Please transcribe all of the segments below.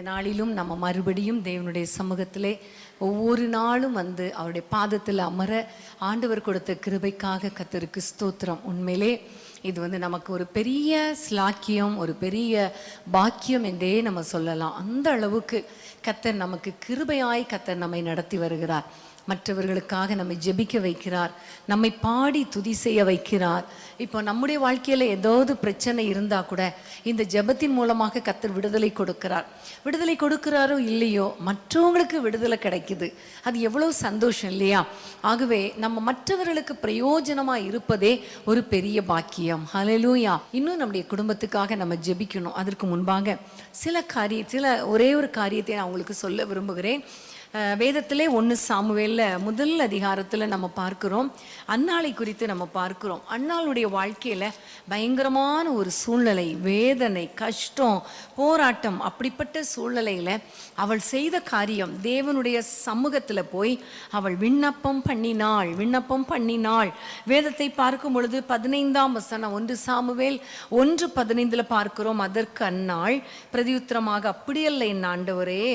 இந்த நாளிலும் நம்ம மறுபடியும் தேவனுடைய சமூகத்திலே ஒவ்வொரு நாளும் வந்து அவருடைய பாதத்தில் அமர ஆண்டவர் கொடுத்த கிருபைக்காக கத்திருக்கு ஸ்தோத்திரம். உண்மையிலே இது வந்து நமக்கு ஒரு பெரிய ஸ்லாக்கியம் ஒரு பெரிய பாக்கியம் என்றே நம்ம சொல்லலாம். அந்த அளவுக்கு கத்தர் நமக்கு கிருபையாய் கத்தர் நம்மை நடத்தி வருகிறார். மற்றவர்களுக்காக நம்மை ஜெபிக்க வைக்கிறார். நம்மை பாடி துதி செய்ய வைக்கிறார். இப்போ நம்முடைய வாழ்க்கையில் ஏதாவது பிரச்சனை இருந்தால் கூட இந்த ஜெபத்தின் மூலமாக கத்தர் விடுதலை கொடுக்கிறார். விடுதலை கொடுக்கிறாரோ இல்லையோ மற்றவங்களுக்கு விடுதலை கிடைக்குது. அது எவ்வளோ சந்தோஷம் இல்லையா? ஆகவே நம்ம மற்றவர்களுக்கு பிரயோஜனமாக இருப்பதே ஒரு பெரிய பாக்கியம். ஹலலூயா இன்னும் நம்முடைய குடும்பத்துக்காக நம்ம ஜெபிக்கணும். அதற்கு முன்பாக சில காரிய சில ஒரே ஒரு காரியத்தை நான் உங்களுக்கு சொல்ல விரும்புகிறேன். வேதத்திலே ஒன்று சாமுவேல்ல முதல் அதிகாரத்தில் நம்ம பார்க்கிறோம். அன்னாளை குறித்து நம்ம பார்க்கிறோம். அன்னாளுடைய வாழ்க்கையில் பயங்கரமான ஒரு சூழ்நிலை வேதனை கஷ்டம் போராட்டம் அப்படிப்பட்ட சூழ்நிலையில் அவள் செய்த காரியம் தேவனுடைய சமூகத்தில் போய் அவள் விண்ணப்பம் பண்ணினாள் விண்ணப்பம் பண்ணினாள். வேதத்தை பார்க்கும் பொழுது பதினைந்தாம் வசனம் ஒன்று சாமுவேல் ஒன்று பதினைந்தில் பார்க்கிறோம். அதற்கு அன்னாள் பிரதியுத்தரமாக அப்படியல்ல என் ஆண்டவரே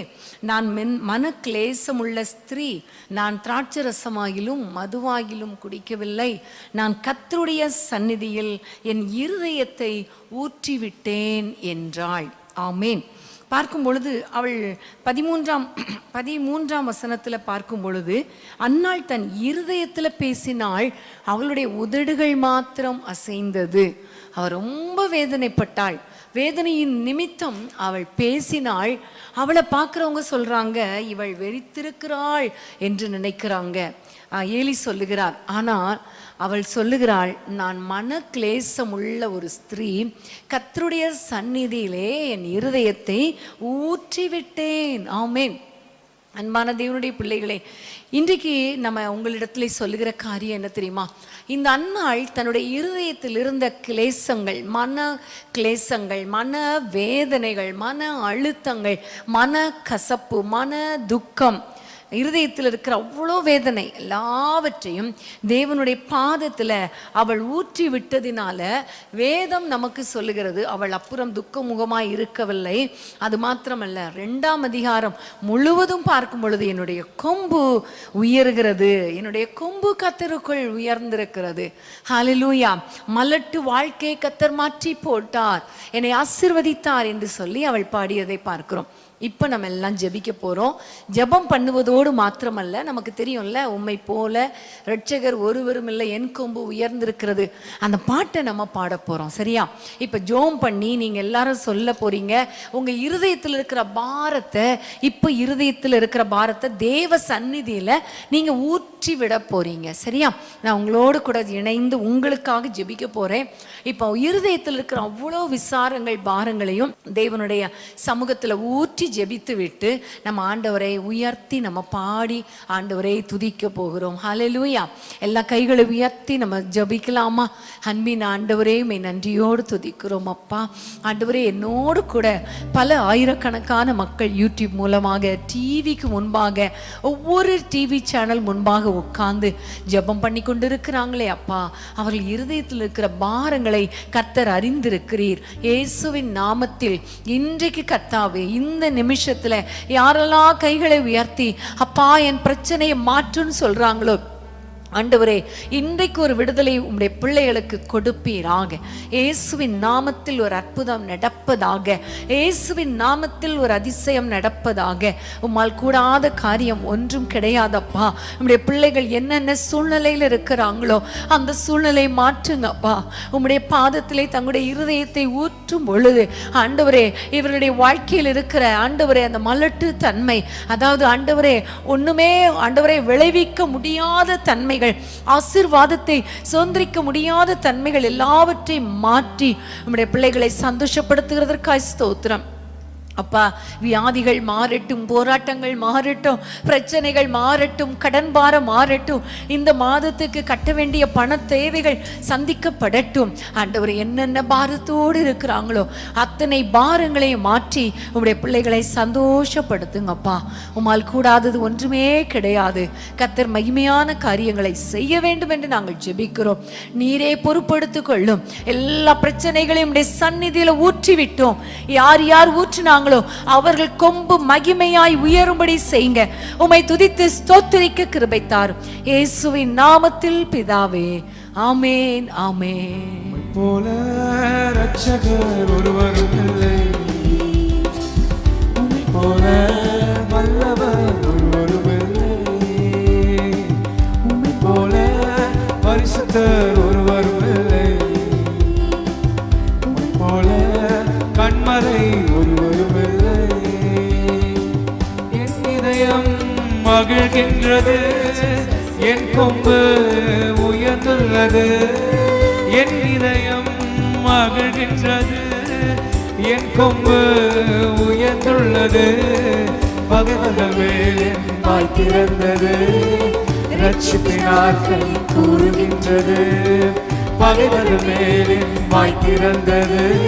நான் மென் மனக்கிலே தேசமுள்ள ஸ்திரீ நான் திராட்சரசமாகிலும் மதுவாகிலும் குடிக்கவில்லை. நான் கத்தருடைய சந்நிதியில் என் இருதயத்தை ஊற்றிவிட்டேன் என்றாள். ஆமேன். பார்க்கும் பொழுது அவள் பதிமூன்றாம் பதிமூன்றாம் வசனத்தில் பார்க்கும் பொழுது அன்னாள் தன் இருதயத்தில் பேசினாள் அவளுடைய உதடுகள் மாத்திரம் அசைந்தது. அவள் ரொம்ப வேதனைப்பட்டாள். வேதனையின் நிமித்தம் அவள் பேசினாள் அவளை பார்க்குறவங்க சொல்கிறாங்க இவள் வெறித்திருக்கிறாள் என்று நினைக்கிறாங்க. ஏலி சொல்லுகிறார் ஆனால் அவள் சொல்லுகிறாள் நான் மன கிளேசம் உள்ள ஒரு ஸ்திரீ கத்தருடைய சந்நிதியிலே என் இருதயத்தை ஊற்றிவிட்டேன். ஆமேன். அன்பான தேவனுடைய பிள்ளைகளே இன்றைக்கு நம்ம உங்களிடத்துல சொல்லுகிற காரியம் என்ன தெரியுமா? இந்த அன்னாள் தன்னுடைய இருதயத்தில் இருந்த கிளேசங்கள் மன கிளேசங்கள் மன வேதனைகள் மன அழுத்தங்கள் மன கசப்பு மன துக்கம் இருதயத்தில் இருக்கிற அவ்வளோ வேதனை எல்லாவற்றையும் தேவனுடைய பாதத்தில் அவள் ஊற்றி விட்டதினால வேதம் நமக்கு சொல்லுகிறது அவள் அப்புறம் துக்கமுகமாய் இருக்கவில்லை. அது மாத்திரமல்ல ரெண்டாம் அதிகாரம் முழுவதும் பார்க்கும் பொழுது என்னுடைய கொம்பு உயர்கிறது. என்னுடைய கொம்பு கத்தருக்குள் உயர்ந்திருக்கிறது. ஹலிலூயா மலட்டு வாழ்க்கையை கத்தர் மாற்றி போட்டார். என்னை ஆசிர்வதித்தார் என்று சொல்லி அவள் பாடியதை பார்க்கிறோம். இப்போ நம்ம எல்லாம் ஜெபிக்க போகிறோம் ஜெபம் பண்ணுவதோடு மாத்திரமல்ல நமக்கு தெரியும்ல உண்மை போல ரட்சகர் ஒருவரும் இல்லை என் கொம்பு உயர்ந்திருக்கிறது. அந்த பாட்டை நம்ம பாட போகிறோம் சரியா? இப்போ ஜோம் பண்ணி நீங்கள் எல்லாரும் சொல்ல போகிறீங்க உங்கள் இருதயத்தில் இருக்கிற பாரத்தை இப்போ இருதயத்தில் இருக்கிற பாரத்தை தேவ சந்நிதியில் நீங்கள் ஊற்றி விட போகிறீங்க சரியா? நான் உங்களோடு கூட இணைந்து உங்களுக்காக ஜெபிக்க போகிறேன் இப்போ இருதயத்தில் இருக்கிற அவ்வளோ விசாரங்கள் பாரங்களையும் தேவனுடைய சமூகத்தில் ஊற்றி ஜெபித்து விட்டு நம்ம ஆண்டவரை உயர்த்தி நம்ம பாடி ஆண்டவரை துதிக்க போகிறோம். ஹலலூயா எல்லா கைகளை உயர்த்தி நம்ம ஜெபிக்கலாமா? அன்பின் ஆண்டவரே மே நன்றியோடு துதிக்கிறோம் அப்பா. ஆண்டவரே என்னோடு கூட பல ஆயிரக்கணக்கான மக்கள் யூடியூப் மூலமாக டிவிக்கு முன்பாக ஒவ்வொரு டிவி சேனல் முன்பாக உட்கார்ந்து ஜெபம் பண்ணி கொண்டிருக்கிறாங்களே அப்பா. அவர்கள் இருதயத்தில் இருக்கிற பாரங்களை கர்த்தர் அறிந்திருக்கிறீர். இயேசுவின் நாமத்தில் இன்றைக்கு கர்த்தாவே இந்த நிமிஷத்துல யாரெல்லாம் கைகளை உயர்த்தி அப்பா என் பிரச்சனையை மாற்றுன்னு சொல்றாங்களோ ஆண்டவரே இன்றைக்கு ஒரு விடுதலை உம்முடைய பிள்ளைகளுக்கு கொடுப்பீராக. இயேசுவின் நாமத்தில் ஒரு அற்புதம் நடப்பதாக இயேசுவின் நாமத்தில் ஒரு அதிசயம் நடப்பதாக. உம்மால் கூடாத காரியம் ஒன்றும் கிடையாதப்பா. உம்முடைய பிள்ளைகள் என்னென்ன சூழ்நிலையில் இருக்கிறாங்களோ அந்த சூழ்நிலை மாற்றுங்கப்பா. உம்முடைய பாதத்திலே தங்களுடைய இருதயத்தை ஊற்றும் பொழுது ஆண்டவரே இவருடைய வாழ்க்கையில் இருக்கிற ஆண்டவரே அந்த மலட்டு தன்மை அதாவது ஆண்டவரே ஒண்ணுமே ஆண்டவரை விளைவிக்க முடியாத தன்மைகள் ஆசீர்வாதத்தை சுதந்திரிக்க முடியாத தன்மைகள் எல்லாவற்றையும் மாற்றி நம்முடைய பிள்ளைகளை சந்தோஷப்படுத்துகிறதற்காய் ஸ்தோத்திரம். அப்பா வியாதிகள் மாறட்டும் போராட்டங்கள் மாறட்டும் பிரச்சனைகள் மாறட்டும் கடன் பாரம் மாறட்டும் இந்த மாதத்துக்கு கட்ட வேண்டிய பண தேவைகள் சந்திக்கப்படட்டும். ஆண்டவர் என்னென்ன பாரத்தோடு இருக்கிறாங்களோ அத்தனை பாரங்களையும் மாற்றி உங்களுடைய பிள்ளைகளை சந்தோஷப்படுத்துங்கப்பா. உமால் கூடாதது ஒன்றுமே கிடையாது. கத்தர் மகிமையான காரியங்களை செய்ய வேண்டும் என்று நாங்கள் ஜெபிக்கிறோம். நீரே பொறுப்படுத்திக் கொள்ளும். எல்லா பிரச்சனைகளையும் உடைய சந்நிதியில யார் யார் ஊற்றினாங்க இருக்கிறாங்களோ அவர்கள் கொம்பு மகிமையாய் உயரும்படி செய்யுங்க. உம்மை துதித்து ஸ்தோத்திரிக்க கிருபை தாரும் இயேசுவின் நாமத்தில் பிதாவே ஆமேன் ஆமேன். போல ரட்சகர் ஒருவர் நிற்கின்றது. என் கொம்பு உயர்ந்துள்ளது. என் இதயம் மகிழ்கின்றது. என் கொம்பு உயர்ந்துள்ளது. பகைவர்கள் மேல் என் வாய் திறந்தது. ரட்சிப்பின் கூறுகின்றது. பகைவர்கள் மேலே என் வாய் திறந்தது.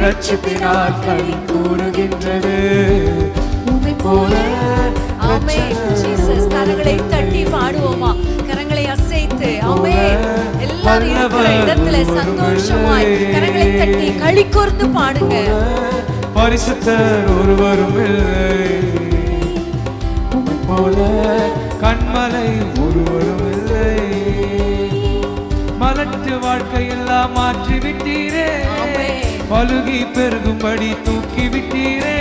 ரட்சிப்பின் கூறுகின்றது. உம்மை போல அமைச்சு கரங்களை தட்டி பாடுவோமா? கரங்களை அசைத்து ஆமென் எல்லாரும் இருக்கிற இடத்துல சந்தோஷமாய் கரங்களை தட்டி களி கூர்ந்து பாடுங்க. பரிசுத்தர் ஒருவரும் இல்லை. போல கண்மலை ஒருவரும் இல்லை. மலட்டு வாழ்க்கையெல்லாம் மாற்றி விட்டீரே. பலுகி பெருகும்படி தூக்கி விட்டீரே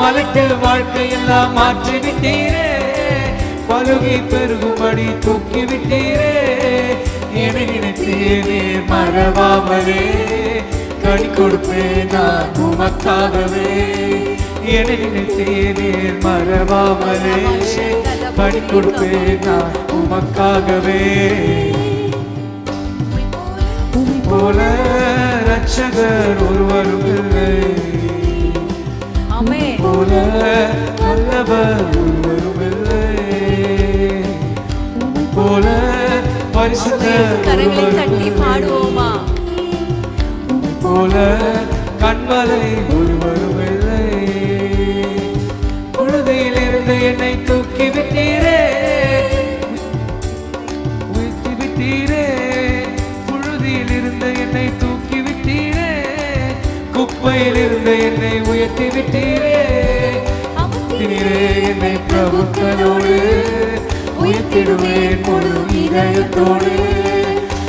மலட்டு வாழ்க்கையெல்லாம் மாற்றி விட்டீரே பலுகி பெருகும்படி தூக்கி விட்டீரே என நினைத்தேனே மறவாமலே. கனி கொடுப்பேன் நான் உமக்காகவே. என நினைத்தேனே மறவாமலே. கனி கொடுப்பேன் நான் உமக்காகவே. போல ரட்சகர் ஒருவரும் இல்லை போல நல்லவர் ஒருவரும் போல பரிசுத்தர் கரங்களை தட்டி. பாடுவோமா? போல கண்மலை ஒருவரும் இல்லை. புழுதியிலிருந்து என்னை தூக்கி விட்டீரே உயர்த்தி விட்டீரே புழுதியில் இருந்த என்னை தூக்கி விட்டீரே குப்பையில் இருந்த என்னை உயர்த்தி விட்டீரே என்னை பிரபுக்களோடு. உயர்த்திடுவேன் முழு இதயத்தோடு.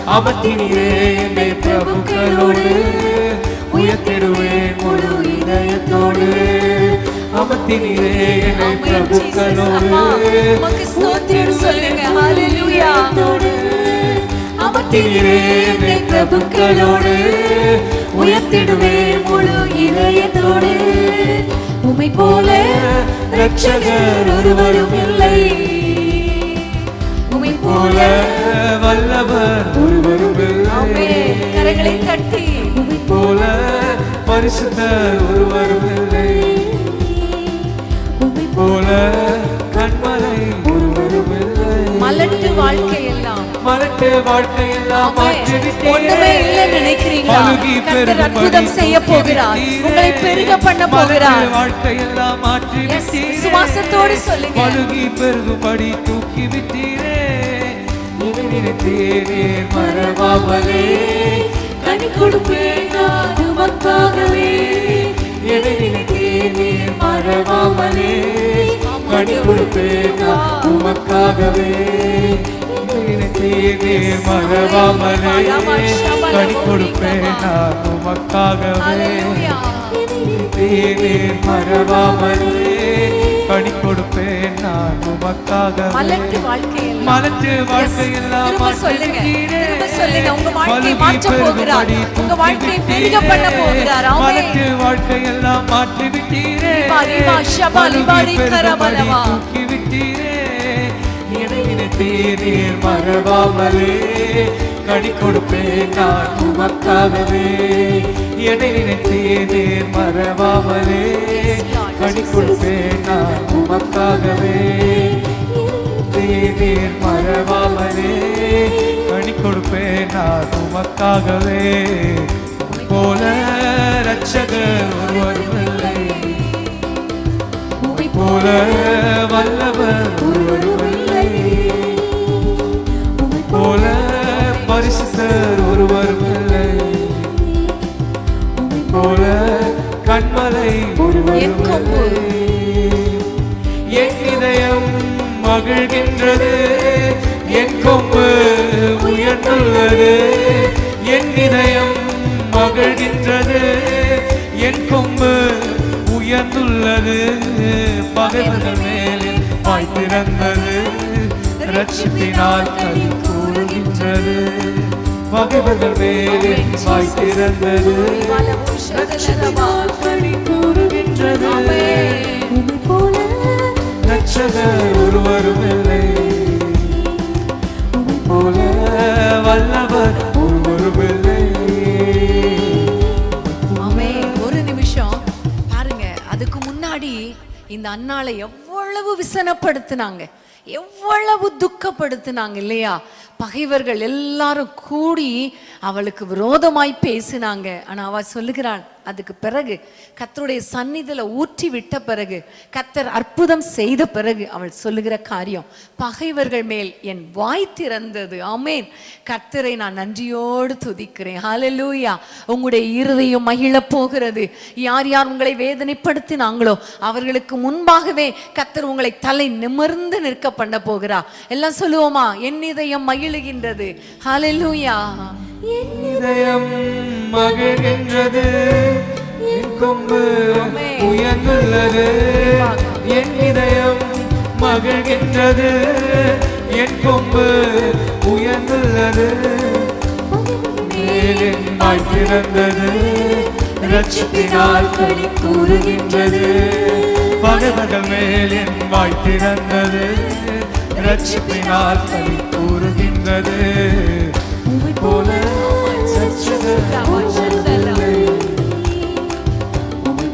அமர்த்தினீரே என்னை பிரபுக்களோடு. உயர்த்திடுவேன் முழு இதயத்தோடு. அமர்த்தினீரே என்னை பிரபுக்களோடு. ஹalleluya. அமர்த்தினீரே என்னை பிரபுக்களோடு. உயர்த்திடுவேன் முழு இதயத்தோடு. உம்மை போல ரட்சகர் ஒருவரும் இல்லை. போல வல்லவர் ஒருவரும் இல்லை. ஆமென் கரங்களை தட்டி. உம்மை போல பரிசுத்தர் ஒருவரும் இல்லை. உம்மை போல கண்மலை மலட்டு வாழ்க்கை எல்லாம் மலட்டு வாழ்க்கையெல்லாம் மாற்றி நினைக்கிறீங்களா? கர்த்தர் பெருகும்படி அற்புதம் செய்ய போகிறார். உங்களை பெருக பண்ண போகிறார். மாற்றி விட்டீரே. விசுவாசத்தோடு சொல்லுங்க. பலுகி பெருகும்படி தூக்கி விட்டீரே. இனி நினைத்தேனே மறவாமலே. கனி கொடுப்பேன் நான் உமக்காகவே எதை நினைத்தேனே மறவாமலே. கனி கொடுப்பேன் நான் உமக்காகவே நினைத்தேனே மறவாமலே. கனி கொடுப்பேன் நான் உமக்காகவே மறவாமலே. பணி கொடுப்பேன் நான் உமக்காக மலட்டு வாழ்க்கை எல்லாம் மலட்டு திரும்ப மாற்றி சொல்லுங்க. சொல்லுங்க. உங்க வாழ்க்கையை மாற்ற போகிறார். உங்க வாழ்க்கையை பெருக பண்ண. போகிறார். மலட்டு மாற்றி விட்டீரே. தூக்கி விட்டீரே. மறவாமலே கனி கொடுப்பேன் நான் உமக்காகவே. எதை நினைத்தேனே மறவாமலே. கடி கொடுப்பேன் நான் உமக்காகவே. தேநீர் மறவாமலே. கடி கொடுப்பேன் நான் உமக்காகவே. போல ரட்சகர் ஒருவரும் இல்லை உம்மை போல வல்லவர் ஒருவரும் இல்லை உம்மை போல பரிசுத்தர் ஒருவரும் இல்லை போல கண்மலை என் இதயம் மகிழ்கின்றது என் கொம்பு உயர்ந்துள்ளது. என் இதயம் மகிழ்கின்றது என் கொம்பு உயர்ந்துள்ளது. பகைவர்கள் மேலே வாய் திறந்தது ரட்சிப்பினால் கலி கூறுகின்றது. பகைவர்கள் மேலே வாய் திறந்தது. கூறுகின்றது போல ஒருவரும் இல்லை. போல வல்லவர் ஒருவரும் இல்லை. ஒரு நிமிஷம். பாருங்க அதுக்கு முன்னாடி இந்த அண்ணாளை எவ்வளவு விசனப்படுத்தினாங்க. எவ்வளவு துக்கப்படுத்தினாங்க இல்லையா? பகைவர்கள் எல்லாரும் கூடி அவளுக்கு விரோதமாய் பேசினாங்க. ஆனால் அவள் சொல்லுகிறாள் அதுக்கு பிறகு கத்தருடைய சந்நிதியில் ஊற்றி விட்ட பிறகு கத்தர் அற்புதம் செய்த பிறகு அவள் சொல்லுகிற காரியம் பகைவர்கள் மேல் என் வாய் திறந்தது. ஆமேன். கத்தரை நான் நன்றியோடு துதிக்கிறேன். ஹalleluya. உங்களுடைய இருதயம் மகிழ போகிறது. யார் யார் உங்களை வேதனைப்படுத்தினாங்களோ அவர்களுக்கு முன்பாகவே கத்தர் உங்களை தலை நிமிர்ந்து நிற்க பண்ண போகிறா எல்லாம் சொல்லுவோமா? என் இதயம் மகிழுகின்றது. ஹalleluya. இதயம் மகிழ்கின்றது. என் கொம்பு உயர்ந்துள்ளது. என் இதயம் மகிழ்கின்றது. என் கொம்பு உயர்ந்துள்ளது. மேலே வாய் திறந்தது ரட்சிப்பினால் களி கூறுகின்றது. பகவர்கள் மேலே வாய் திறந்தது ரட்சிப்பினால் களி கூறுகின்றது.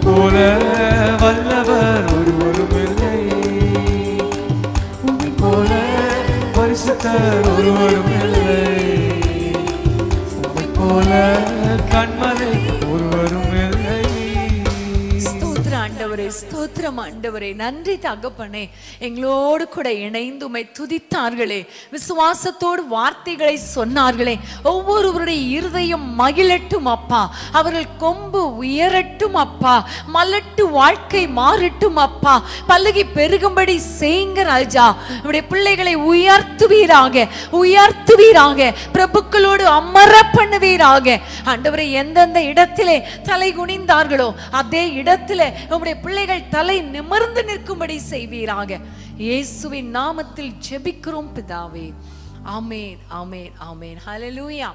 போல வல்லவர் ஒருவரும் இல்லை. போல பரிசுத்தர் ஒருவரும் இல்லை. போல கண்மலை ஒரு ஆண்டவரே ஸ்தோத்திரம் ஆண்டவரே. நன்றி தகப்பனே. எங்களோடு கூட இணைந்து உமை துதித்தார்களே. விசுவாசத்தோடு வார்த்தைகளை சொன்னார்களே. ஒவ்வொருவருடைய இருதயம் மகிழட்டும் அப்பா. அவர்கள் கொம்பு உயரட்டும் அப்பா. மலட்டு வாழ்க்கை மாறட்டும் அப்பா. பல்லகி பெருகும்படி செய்யுங்க ராஜா. உடைய பிள்ளைகளை உயர்த்துவீராக. உயர்த்துவீராக. பிரபுக்களோடு அமர பண்ணுவீராக. ஆண்டவரை எந்தெந்த இடத்திலே தலை குனிந்தார்களோ அதே இடத்திலே உம்முடைய பிள்ளைகள் தலை நிமிர்ந்து நிற்கும்படி செய்வீராக. இயேசுவின் நாமத்தில் ஜெபிக்கிறோம் பிதாவே. ஆமேன் ஆமேன் ஆமேன். ஹலலூயா